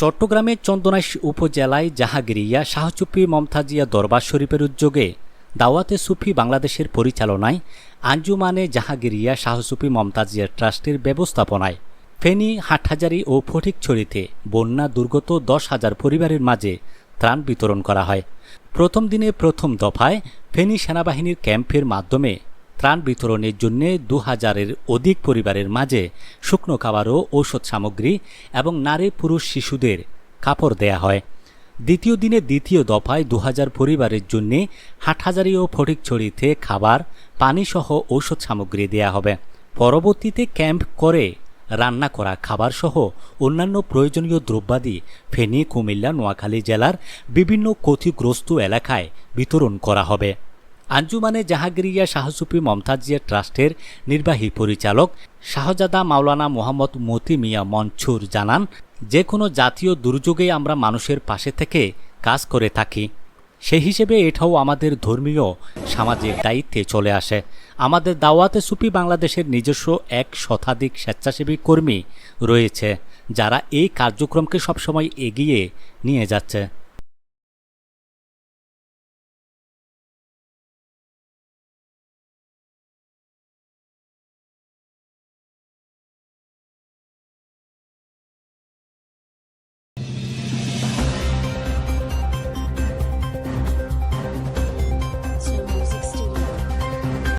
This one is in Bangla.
চট্টগ্রামের চন্দনাইশ উপজেলায় জাহাগিরিয়া শাহচুপি, মমতাজিয়া দরবার শরীফের উদ্যোগে দাওয়াতে সুফি বাংলাদেশের পরিচালনায় আঞ্জুমানে জাহাগিরিয়া শাহসুফি মমতাজিয়া ট্রাস্টের ব্যবস্থাপনায় ফেনী, হাটহাজারি ও ফটিকছড়িতে বন্যা দুর্গত দশ হাজার পরিবারের মাঝে ত্রাণ বিতরণ করা হয়। প্রথম দিনে প্রথম দফায় ফেনী সেনাবাহিনীর ক্যাম্পের মাধ্যমে ত্রাণ বিতরণের জন্য দু হাজারের অধিক পরিবারের মাঝে শুকনো খাবার ও ঔষধ সামগ্রী এবং নারী পুরুষ শিশুদের কাপড় দেয়া হয়। দ্বিতীয় দিনে দ্বিতীয় দফায় দু হাজার পরিবারের জন্য হাটহাজারি ও ফটিকছড়িতে খাবার, পানিসহ ঔষধ সামগ্রী দেয়া হবে। পরবর্তীতে ক্যাম্প করে রান্না করা খাবারসহ অন্যান্য প্রয়োজনীয় দ্রব্যাদি ফেনী, কুমিল্লা, নোয়াখালী জেলার বিভিন্ন ক্ষতিগ্রস্ত এলাকায় বিতরণ করা হবে। আঞ্জুমানে জাহাগিরিয়া শাহসুফি মমতাজিয়া ট্রাস্টের নির্বাহী পরিচালক শাহজাদা মাওলানা মোহাম্মদ মতি মিয়া মনছুর জানান যে কোনো জাতীয় দুর্যোগে আমরা মানুষের পাশে থেকে কাজ করে থাকি। সেই হিসেবে এটাও আমাদের ধর্মীয়, সামাজিক দায়িত্বে চলে আসে। আমাদের দাওয়াতে সুফি বাংলাদেশের নিজস্ব এক শতাধিক স্বেচ্ছাসেবী কর্মী রয়েছে, যারা এই কার্যক্রমকে সবসময় এগিয়ে নিয়ে যাচ্ছে।